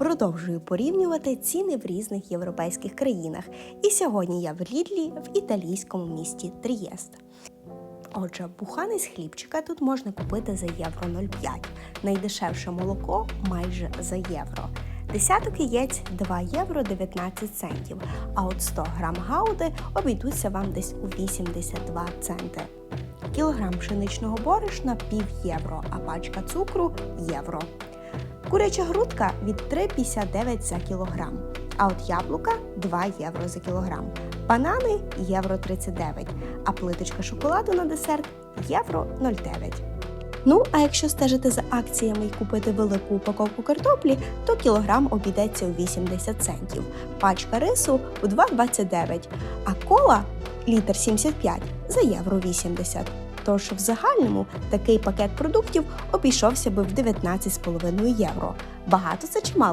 продовжую порівнювати ціни в різних європейських країнах. І сьогодні я в Лідлі в італійському місті Трієст. Отже, буханець хлібчика тут можна купити за євро 0,5. Найдешевше молоко майже за євро. Десяток яєць 2 євро 19 центів, а от 100 грам гауди обійдуться вам десь у 82 центи. Кілограм пшеничного борошна пів євро, а пачка цукру євро. Куряча грудка від 3,59 за кілограм, а от яблука 2 євро за кілограм. Банани євро 39, а плиточка шоколаду на десерт євро 0,9. Ну, а якщо стежити за акціями і купити велику упаковку картоплі, то кілограм обійдеться у 80 центів, пачка рису у 2,29, а кола літр 75 за євро 80. Тож в загальному такий пакет продуктів обійшовся би в 19,5 євро. Багато це чи мало?